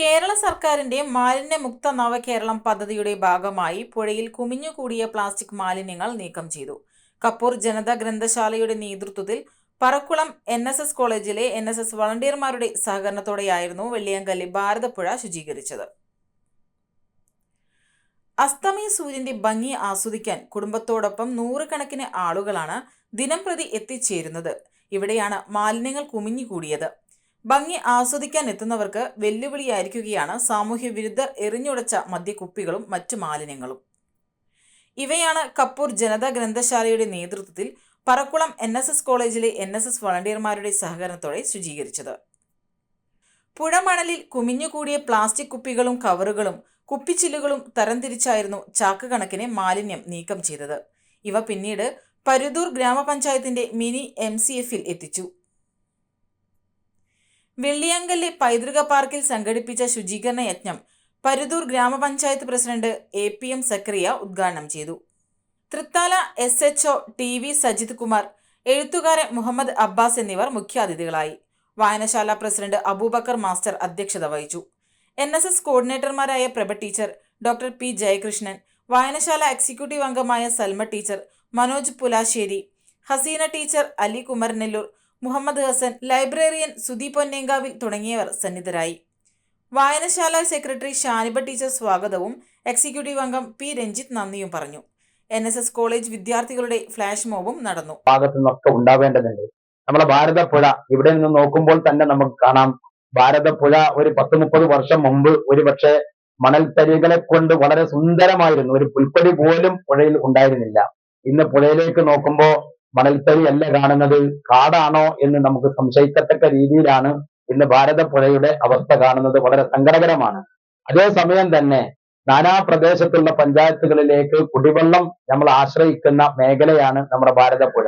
കേരള സർക്കാരിന്റെ മാലിന്യമുക്ത നവകേരളം പദ്ധതിയുടെ ഭാഗമായി പുഴയിൽ കുമിഞ്ഞുകൂടിയ പ്ലാസ്റ്റിക് മാലിന്യങ്ങൾ നീക്കം ചെയ്തു. കപ്പൂർ ജനതാ ഗ്രന്ഥശാലയുടെ നേതൃത്വത്തിൽ പറക്കുളം എൻ എസ് എസ് കോളേജിലെ എൻ എസ് എസ് വളണ്ടിയർമാരുടെ സഹകരണത്തോടെയായിരുന്നു വെള്ളിയങ്കല്ലി ഭാരതപ്പുഴ ശുചീകരിച്ചത്. അസ്തമയ സൂര്യന്റെ ഭംഗി ആസ്വദിക്കാൻ കുടുംബത്തോടൊപ്പം നൂറുകണക്കിന് ആളുകളാണ് ദിനംപ്രതി എത്തിച്ചേരുന്നത്. ഇവിടെയാണ് മാലിന്യങ്ങൾ കുമിഞ്ഞുകൂടിയത്. ഭംഗി ആസ്വദിക്കാൻ എത്തുന്നവർക്ക് വെല്ലുവിളിയായിരിക്കുകയാണ് സാമൂഹ്യ വിരുദ്ധർ എറിഞ്ഞുടച്ച മദ്യക്കുപ്പികളും മറ്റ് മാലിന്യങ്ങളും. ഇവയാണ് കപ്പൂർ ജനതാ ഗ്രന്ഥശാലയുടെ നേതൃത്വത്തിൽ പറക്കുളം എൻ എസ് എസ് കോളേജിലെ എൻ എസ് എസ് വളണ്ടിയർമാരുടെ സഹകരണത്തോടെ ശുചീകരിച്ചത്. പുഴമണലിൽ കുമിഞ്ഞുകൂടിയ പ്ലാസ്റ്റിക് കുപ്പികളും കവറുകളും കുപ്പിച്ചില്ലുകളും തരംതിരിച്ചായിരുന്നു ചാക്ക് കണക്കിന് മാലിന്യം നീക്കം ചെയ്തത്. ഇവ പിന്നീട് പരുതൂർ ഗ്രാമപഞ്ചായത്തിന്റെ മിനി എം എത്തിച്ചു. വെള്ളിയങ്കല്ല് പൈതൃക പാർക്കിൽ സംഘടിപ്പിച്ച ശുചീകരണ യജ്ഞം പരുതൂർ ഗ്രാമപഞ്ചായത്ത് president A P M Sakariya ഉദ്ഘാടനം ചെയ്തു. Thrithala S H O T V Sajith Kumar എഴുത്തുകാരൻ മുഹമ്മദ് അബ്ബാസ് എന്നിവർ മുഖ്യാതിഥികളായി. വായനശാല പ്രസിഡന്റ് അബൂബക്കർ മാസ്റ്റർ അധ്യക്ഷത വഹിച്ചു. N S S കോർഡിനേറ്റർമാരായ Prabha teacher doctor P Jayakrishnan വായനശാല എക്സിക്യൂട്ടീവ് അംഗമായ Salma teacher Manoj Pulasseri Haseena teacher Ali Kumaranellur Muhammad Hasan librarian Sudeep പൊന്നേങ്കാവിൽ തുടങ്ങിയവർ സന്നിധരായി. വായനശാല സെക്രട്ടറി ഷാനിബ ടീച്ചർ സ്വാഗതവും എക്സിക്യൂട്ടീവ് അംഗം പി രഞ്ജിത്ത് നന്ദിയും പറഞ്ഞു. എൻ എസ് എസ് കോളേജ് വിദ്യാർത്ഥികളുടെ ഫ്ലാഷ് മോബും നടന്നു. ഭാഗത്തു ഉണ്ടാവേണ്ടതുണ്ട്. നമ്മളെ ഭാരതപ്പുഴ ഇവിടെ നിന്ന് നോക്കുമ്പോൾ തന്നെ നമുക്ക് കാണാം. ഭാരതപ്പുഴ ഒരു പത്ത് മുപ്പത് വർഷം മുമ്പ് ഒരു പക്ഷേ മണൽത്തരികളെ കൊണ്ട് വളരെ സുന്ദരമായിരുന്നു. ഒരു പുൽപ്പടി പോലും പുഴയിൽ ഉണ്ടായിരുന്നില്ല. ഇന്ന് പുഴയിലേക്ക് നോക്കുമ്പോൾ മണൽത്തരി അല്ല കാണുന്നത്. കാടാണോ എന്ന് നമുക്ക് സംശയിക്കത്തക്ക രീതിയിലാണ് ഇന്ന് ഭാരതപ്പുഴയുടെ അവസ്ഥ കാണുന്നത്. വളരെ സങ്കടകരമാണ്. അതേസമയം തന്നെ നാനാ പ്രദേശത്തുള്ള പഞ്ചായത്തുകളിലേക്ക് കുടിവെള്ളം നമ്മൾ ആശ്രയിക്കുന്ന മേഖലയാണ് നമ്മുടെ ഭാരതപ്പുഴ.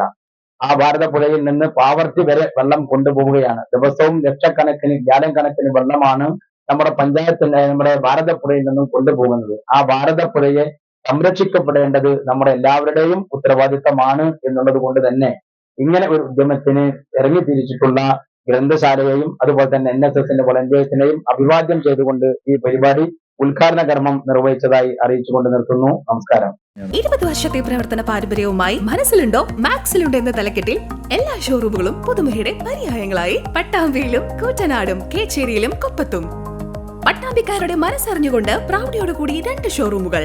ആ ഭാരതപ്പുഴയിൽ നിന്ന് പാവർട്ടി വരെ വെള്ളം കൊണ്ടുപോവുകയാണ്. ദിവസവും ലക്ഷക്കണക്കിന് ഗ്യാലൻ കണക്കിന് വെള്ളമാണ് നമ്മുടെ പഞ്ചായത്തിന് നമ്മുടെ ഭാരതപ്പുഴയിൽ നിന്നും കൊണ്ടുപോകുന്നത്. ആ ഭാരതപ്പുഴയെ സംരക്ഷിക്കപ്പെടേണ്ടത് നമ്മുടെ എല്ലാവരുടെയും ഉത്തരവാദിത്തമാണ് എന്നുള്ളത് കൊണ്ട് തന്നെ ഇങ്ങനെ ഒരു ഉദ്യമത്തിന് ഇറങ്ങി തിരിച്ചിട്ടുള്ള ഗ്രന്ഥശാലയെയും അതുപോലെ തന്നെ എൻ എസ് എസിന്റെ വോളണ്ടിയേഴ്സിനെയും അഭിവാദ്യം ചെയ്തുകൊണ്ട് ഈ പരിപാടി ഉദ്ഘാടന കർമ്മം നിർവഹിച്ചതായി അറിയിച്ചുകൊണ്ട് നിർത്തുന്നു. നമസ്കാരം. ഇരുപത് വർഷത്തെ പ്രവർത്തന പാരമ്പര്യവുമായി മനസ്സിലുണ്ടോ? മാക്സിലുണ്ടോ എന്ന തലക്കെട്ടിൽ എല്ലാ ഷോറൂമുകളും പുതുമയുടെ പര്യായങ്ങളായി. പട്ടാമ്പിയിലും കൂറ്റനാടും കേച്ചേരിയിലും കൊപ്പത്തും. പട്ടാമ്പിക്കാരുടെ മനസ്സറിഞ്ഞുകൊണ്ട് പ്രൗഢിയോടുകൂടി രണ്ട് ഷോറൂമുകൾ